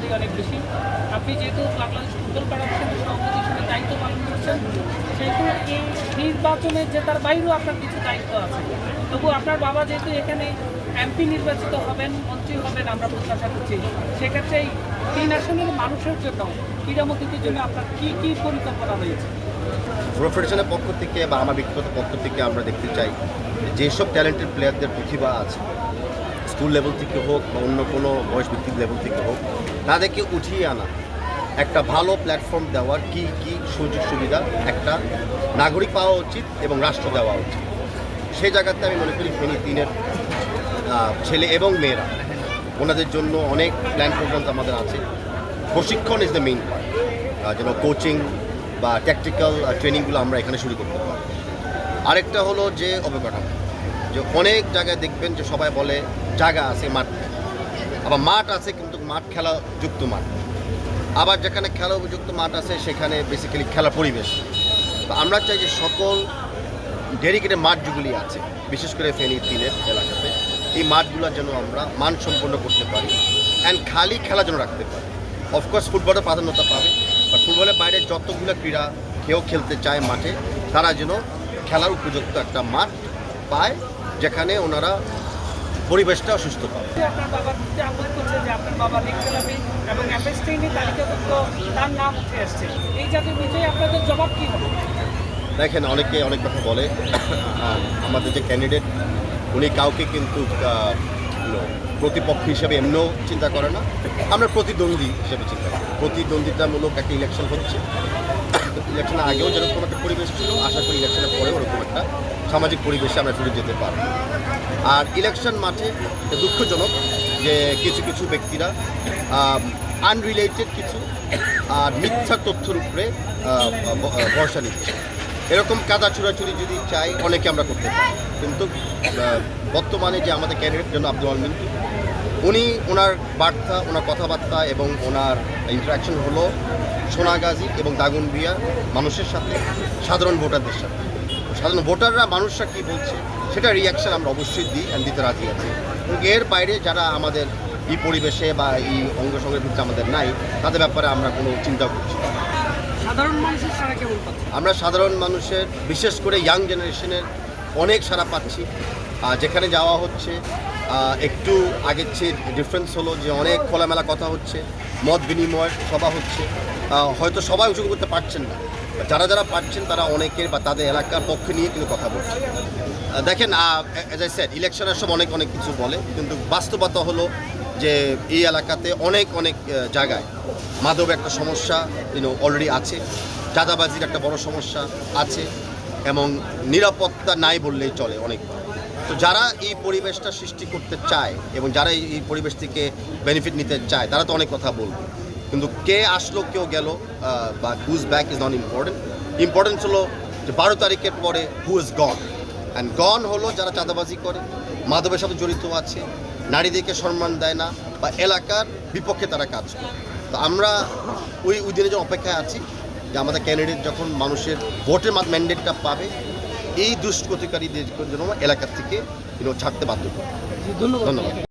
দায়িত্ববোধই অনেক বেশি। আপনি যেহেতু বাংলাদেশ ফুটবল ফেডারেশনের দায়িত্ব পালন করছেন সেহেতু এই নির্বাচনের যে তার বাইরেও আপনার কিছু দায়িত্ব আছে। তবু আপনার বাবা যেহেতু এখানে এমপি নির্বাচিত হবেন, মন্ত্রী হবেন, আমরা প্রত্যাশা করছি। সেক্ষেত্রে এই তিন আসনের মানুষের জন্য ক্রীড়ামন্ত্রীদের জন্য আপনার কী কী পরিকল্পনা রয়েছে? প্রো ফেডারেশনের পক্ষ থেকে বা আমার ব্যক্তিগত পক্ষ থেকে আমরা দেখতে চাই যেসব ট্যালেন্টেড প্লেয়ারদের প্রতিভা আছে স্কুল লেভেল থেকে হোক বা অন্য কোনো বয়স ভিত্তিক লেভেল থেকে হোক, তাদেরকে উঠিয়ে আনা। একটা ভালো প্ল্যাটফর্ম দেওয়ার কি কি সুযোগ সুবিধা? একটা নাগরিক পাওয়া উচিত এবং রাষ্ট্র দেওয়া উচিত। সেই জায়গাতে আমি মনে করি ফেনী তিনের ছেলে এবং মেয়েরা। ওনাদের জন্য অনেক প্ল্যান প্রোগ্রামস আমাদের আছে। প্রশিক্ষণ ইজ দ্য মেইন পার্ট যেন কোচিং বা ট্যাকটিক্যাল ট্রেনিংগুলো আমরা এখানে শুরু করতে পারি। আরেকটা হলো যে অবকাঠামো। যে অনেক জায়গায় দেখবেন যে সবাই বলে জায়গা আছে, মাঠ। আবার মাঠ আছে কিন্তু মাঠ খেলা যুক্ত মাঠ। আবার যেখানে খেলা উপযুক্ত মাঠ আছে, সেখানে বেসিক্যালি খেলার পরিবেশ। তো আমরা চাই যে সকল ডেডিকেটেড মাঠ যেগুলি আছে, বিশেষ করে ফেনী তিনের এলাকাতে। এই মাঠগুলো যেন আমরা মান সম্পন্ন করতে পারি অ্যান্ড খালি খেলা যেন রাখতে পারি। অফকোর্স ফুটবলের প্রাধান্যতা পাবে বা ফুটবলের বাইরে যতগুলো ক্রীড়া কেউ খেলতে চায় মাঠে, তারা যেন খেলার উপযুক্ত একটা মাঠ পায় যেখানে ওনারা পরিবেশটা সুস্থ পাবে আপনার বাবার প্রতি আপত্তি করছে যে আপনার বাবা লিগ এবং এফএসটিনে তালিকাভুক্ত তার নাম উঠে আসছে। এই জাতীয় বিষয়ে আপনাদের জবাব কী হবে? দেখেন অনেকে অনেক কথা বলে। আমাদের যে ক্যান্ডিডেট উনি কাউকে কিন্তু প্রতিপক্ষ হিসেবে এমনিও চিন্তা করে না। আমরা প্রতিদ্বন্দ্বী হিসেবে চিন্তা করি। প্রতিদ্বন্দ্বিতামূলক একটা ইলেকশন হচ্ছে। ইলেকশনের আগেও যেরকম একটা পরিবেশ ছিল, আশা করি ইলেকশনের পরেও ওরকম একটা সামাজিক পরিবেশে আমরা ফিরে যেতে পারব। আর ইলেকশন মাঠে দুঃখজনক যে কিছু কিছু ব্যক্তিরা আনরিলেটেড কিছু আর মিথ্যা তথ্যের উপরে ভরসা নিচ্ছে। এরকম কাদা চুরাচুরি যদি চাই, অনেকে আমরা করতে পারি। কিন্তু বর্তমানে যে আমাদের ক্যান্ডিডেট জন্য আব্দুল আলমিন উনি ওনার বার্তা ওনার কথাবার্তা এবং ওনার ইন্টারাকশন হলো সোনাগাজী এবং দাগনবিয়া মানুষের সাথে সাধারণ ভোটারদের সাথে। সাধারণ ভোটাররা মানুষরা কী বলছে সেটা রিয়াকশান আমরা অবশ্যই দিই অ্যান্ড দিতে রাজি আছি। এর বাইরে যারা আমাদের এই পরিবেশে বা এই অঙ্গ সঙ্গের ভিত্তিতে আমাদের নাই তাদের ব্যাপারে আমরা কোনো চিন্তা করছি না। সাধারণ মানুষের সারা কেমন আমরা সাধারণ মানুষের বিশেষ করে ইয়াং জেনারেশনের অনেক সারা পাচ্ছি। আর যেখানে যাওয়া হচ্ছে একটু আগের চেয়ে ডিফারেন্স হলো যে অনেক খোলামেলা কথা হচ্ছে, মত বিনিময় সভা হচ্ছে। হয়তো সবাই উঁচু করতে পারছেন না। যারা যারা পারছেন তারা অনেকের বা তাদের এলাকার পক্ষে নিয়ে কিন্তু কথা বলছে দেখেন এজ আই সেড ইলেকশনের সব অনেক অনেক কিছু বলে, কিন্তু বাস্তবতা হলো যে এই এলাকাতে অনেক অনেক জায়গায় মাদক একটা সমস্যা ইউনো অলরেডি আছে। চাঁদাবাজির একটা বড় সমস্যা আছে এবং নিরাপত্তা নাই বললেই চলে অনেক। তো যারা এই পরিবেশটা সৃষ্টি করতে চায় এবং যারা এই- পরিবেশ থেকে বেনিফিট নিতে চায়, তারা তো অনেক কথা বলবে। কিন্তু কে আসলো, কেউ গেল বা whose back is not important importance হলো যে বারো তারিখের পরে who is gone and gone হলো যারা চাঁদাবাজি করে, মাদকের সাথে জড়িত আছে, নারীদেরকে সম্মান দেয় না, বা এলাকার বিপক্ষে তারা কাজ করে। তো আমরা ওই ওই দিনের জন্য অপেক্ষায় আছি যে আমাদের ক্যান্ডিডেট যখন মানুষের ভোটের ম্যান্ডেটটা পাবে এই দুষ্কৃতিকারীদের জন্য এলাকার থেকে ছাড়তে বাধ্য করবে ধন্যবাদ। ধন্যবাদ।